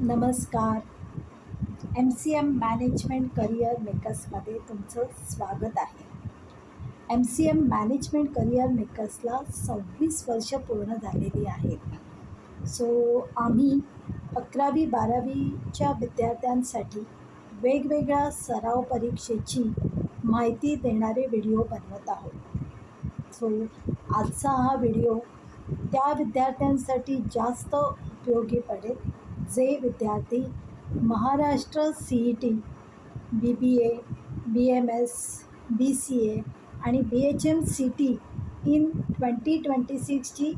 नमस्कार. M C M management career मेकर्समध्ये तुमचं स्वागत आहे. M C M management career मेकर्सला सव्वीस वर्ष पूर्ण झालेली आहेत. सो आम्ही अकरावी बारावीच्या विद्यार्थ्यांसाठी वेगवेगळ्या सराव परीक्षेची माहिती देणारे व्हिडिओ बनवत आहोत. सो आजचा हा व्हिडिओ त्या विद्यार्थ्यांसाठी जास्त उपयोगी पडेल जे विद्यार्थी Maharashtra C E T B B A B M S B C A आणि B H M C T in twenty twenty सिक्सची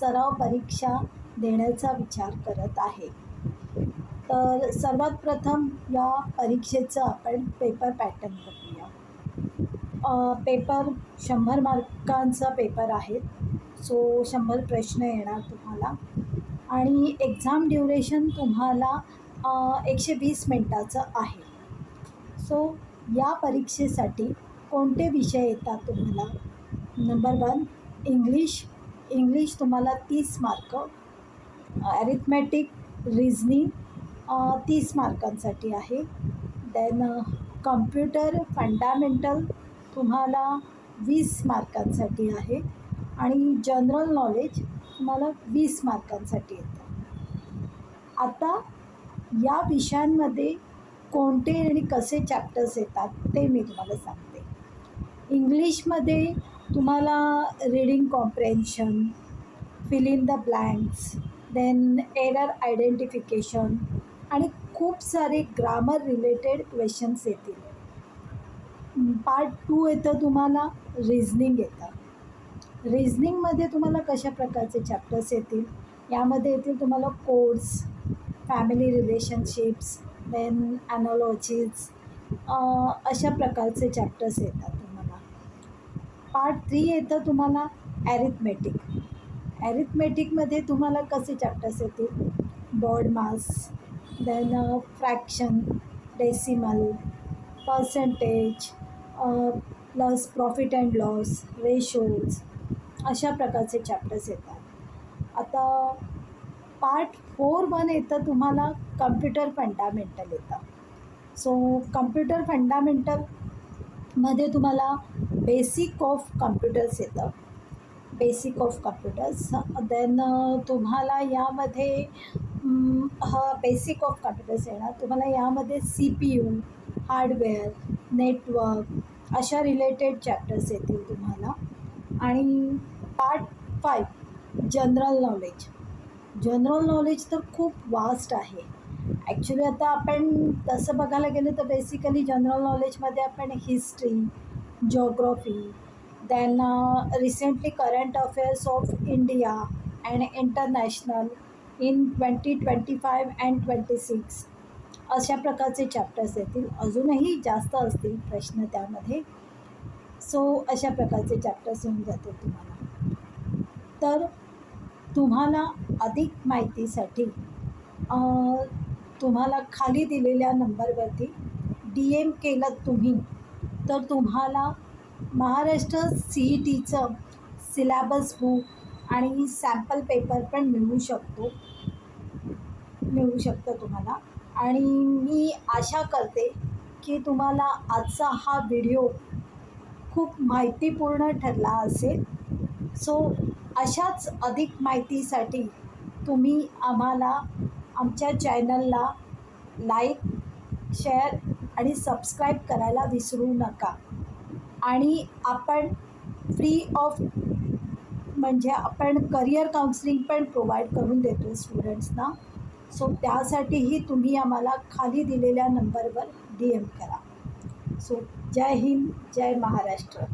सराव परीक्षा देण्याचा विचार करत आहे. तर सर्वात प्रथम या परीक्षेचं आपण पेपर पॅटर्न बघूया. पेपर शंभर मार्कांचा पेपर आहे. सो शंभर प्रश्न येणार तुम्हाला. आणि एक्झाम ड्युरेशन तुम्हाला एकशे वीस मिनटाचं आहे. सो या परीक्षेसाठी कोणते विषय येतात तुम्हाला? नंबर वन इंग्लिश इंग्लिश तुम्हाला तीस मार्क ॲरिथमॅटिक रिझनिंग तीस मार्कांसाठी आहे. देन कम्प्युटर फंडामेंटल तुम्हाला वीस मार्कांसाठी आहे. आणि जनरल नॉलेज तुम्हाला वीस मार्कांसाठी येतं. आता या विषयांमध्ये कोणते आणि कसे चॅप्टर्स येतात ते मी तुम्हाला सांगते. इंग्लिशमध्ये तुम्हाला reading comprehension fill in the blanks then error identification आणि खूप सारे ग्रामर रिलेटेड क्वेश्चन्स येतील. पार्ट टू येतं तुम्हाला रिझनिंग येतं. रिझनिंगमध्ये तुम्हाला कशा प्रकारचे चॅप्टर्स येतील? यामध्ये येतील तुम्हाला codes family relationships then analogies अशा प्रकारचे चॅप्टर्स येतात तुम्हाला. पार्ट थ्री येतं तुम्हाला ॲरिथमेटिक ॲरिथमेटिकमध्ये तुम्हाला कसे चॅप्टर्स येतील? BODMAS then fraction decimal percentage plus profit and loss ratios अशा प्रकारचे चॅप्टर्स येतात. आता पार्ट फोर वन येतं तुम्हाला कम्प्युटर फंडामेंटल येतं. सो कम्प्युटर फंडामेंटलमध्ये तुम्हाला बेसिक ऑफ कम्प्युटर्स येतं. बेसिक ऑफ कम्प्युटर्स देन तुम्हाला यामध्ये हा बेसिक ऑफ कम्प्युटर्स येणार. तुम्हाला यामध्ये C P U hardware network अशा रिलेटेड चॅप्टर्स येतील तुम्हाला. आणि part five general knowledge. General knowledge तर खूप वास्ट आहे. ॲक्च्युली आता आपण तसं बघायला गेलं तर बेसिकली जनरल नॉलेजमध्ये आपण history geography then recently current affairs of India and international in twenty twenty five and twenty six अशा प्रकारचे चॅप्टर्स येतील. अजूनही जास्त असतील प्रश्न त्यामध्ये. सो अशा प्रकारचे चॅप्टर्स येऊन जातील तुम्हाला. तर तुम्हाला अधिक माहितीसाठी तुम्हाला खाली दिलेल्या नंबरवरती डी एम केलं तुम्ही तर तुम्हाला महाराष्ट्र सी ई टीचं सिलॅबस बुक आणि सॅम्पल पेपर पण मिळू शकतो. मिळू शकतं तुम्हाला. आणि मी आशा करते की तुम्हाला आजचा हा व्हिडिओ खूप माहितीपूर्ण ठरला असेल. सो अशाच अधिक माहितीसाठी तुम्ही आम्हाला आमच्या चॅनलला लाईक शेअर आणि सबस्क्राईब करायला विसरू नका. आणि आपण फ्री ऑफ म्हणजे आपण करिअर काउन्सिलिंग पण प्रोव्हाइड करून देतो स्टुडंट्सना. सो त्यासाठीही तुम्ही आम्हाला खाली दिलेल्या नंबरवर डी एम करा. सो जय हिंद जय महाराष्ट्र.